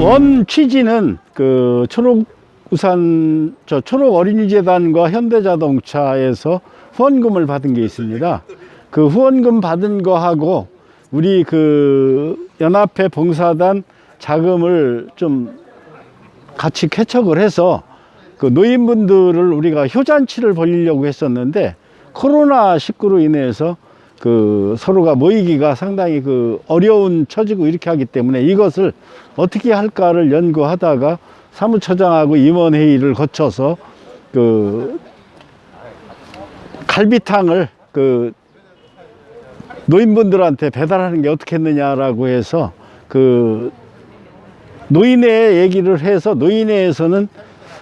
원 취지는 그 초록 우산 저 초록 어린이재단과 현대자동차에서 후원금을 받은 게 있습니다. 그 후원금 받은 거하고 우리 그 연합회 봉사단 자금을 좀 같이 개척을 해서 그 노인분들을 우리가 효잔치를 벌이려고 했었는데 코로나 19로 인해서 그 서로가 모이기가 상당히 그 어려운 처지고 이렇게 하기 때문에 이것을 어떻게 할까를 연구하다가 사무처장하고 임원회의를 거쳐서 그 갈비탕을 그 노인분들한테 배달하는 게 어떻겠느냐라고 해서 그 노인회 얘기를 해서 노인회에서는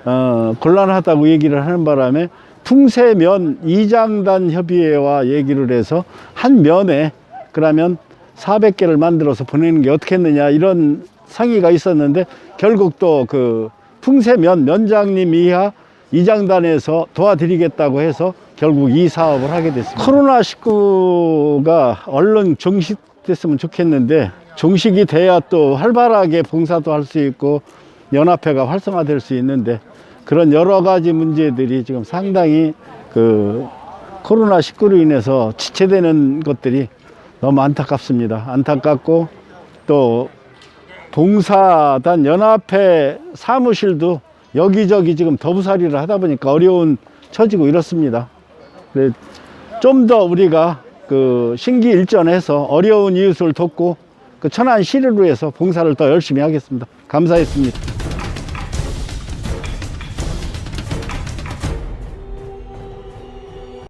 어, 곤란하다고 얘기를 하는 바람에 풍세면 이장단 협의회와 얘기를 해서 한 면에 그러면 400개를 만들어서 보내는 게 어떻겠느냐 이런 상의가 있었는데 결국 또 그 풍세면 면장님 이하 이장단에서 도와드리겠다고 해서 결국 이 사업을 하게 됐습니다. 코로나19가 얼른 종식됐으면 좋겠는데 종식이 돼야 또 활발하게 봉사도 할 수 있고 연합회가 활성화될 수 있는데 그런 여러 가지 문제들이 지금 상당히 그 코로나 19로 인해서 지체되는 것들이 너무 안타깝습니다. 안타깝고 또 봉사단 연합회 사무실도 여기저기 지금 더부살이를 하다 보니까 어려운 처지고 이렇습니다. 좀 더 우리가 그 신기 일전해서 어려운 이웃을 돕고 그 천안 시를 위해서 봉사를 더 열심히 하겠습니다. 감사했습니다.